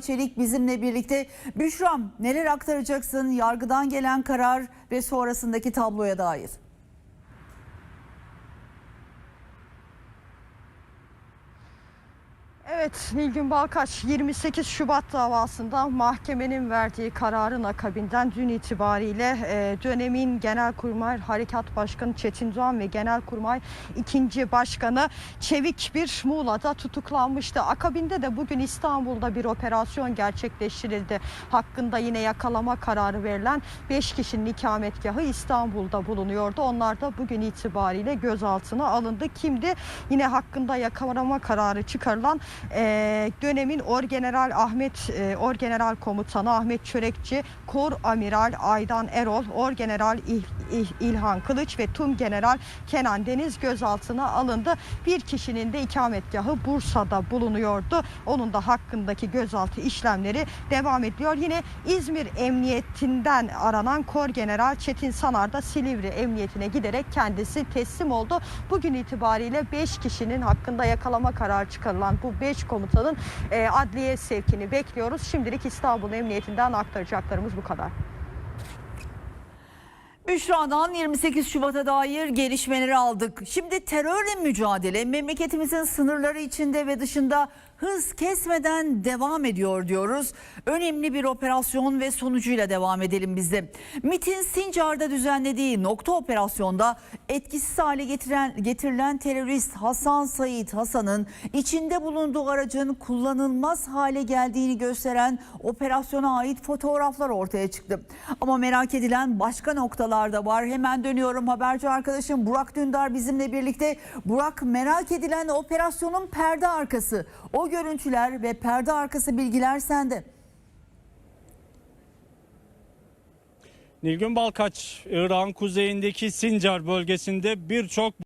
Çelik bizimle birlikte. Büşram neler aktaracaksın yargıdan gelen karar ve sonrasındaki tabloya dair? Evet Nilgün Balkaç 28 Şubat davasında mahkemenin verdiği kararın akabinden dün itibariyle e, dönemin Genelkurmay Harekat Başkanı Çetin Doğan ve Genelkurmay 2. Başkanı Çevik bir Muğla'da tutuklanmıştı. Akabinde de bugün İstanbul'da bir operasyon gerçekleştirildi. Hakkında yine yakalama kararı verilen 5 kişinin ikametgahı İstanbul'da bulunuyordu. Onlar da bugün itibariyle gözaltına alındı. Kimdi? Yine hakkında yakalama kararı çıkarılan e, dönemin Orgeneral Ahmet e, Orgeneral Komutanı Ahmet Çörekçi, Kor Amiral Aydan Erol, Orgeneral İl- İlhan Kılıç ve Tüm General Kenan Deniz gözaltına alındı. Bir kişinin de ikametgahı Bursa'da bulunuyordu. Onun da hakkındaki gözaltı işlemleri devam ediyor. Yine İzmir Emniyetinden aranan Kor General Çetin Sanar da Silivri Emniyetine giderek kendisi teslim oldu. Bugün itibariyle 5 kişinin hakkında yakalama kararı çıkarılan bu 5 komutanın e, adliye sevkini bekliyoruz. Şimdilik İstanbul Emniyetinden aktaracaklarımız bu kadar. Büşra'dan 28 Şubat'a dair gelişmeleri aldık. Şimdi terörle mücadele memleketimizin sınırları içinde ve dışında hız kesmeden devam ediyor diyoruz. Önemli bir operasyon ve sonucuyla devam edelim biz de. MIT'in Sincar'da düzenlediği nokta operasyonda etkisiz hale getiren, getirilen terörist Hasan Sayit Hasan'ın içinde bulunduğu aracın kullanılmaz hale geldiğini gösteren operasyona ait fotoğraflar ortaya çıktı. Ama merak edilen başka noktalar da var. Hemen dönüyorum haberci arkadaşım Burak Dündar bizimle birlikte. Burak merak edilen operasyonun perde arkası. O görüntüler ve perde arkası bilgiler sende. Nilgün Balkaç, Irak'ın kuzeyindeki Sincar bölgesinde birçok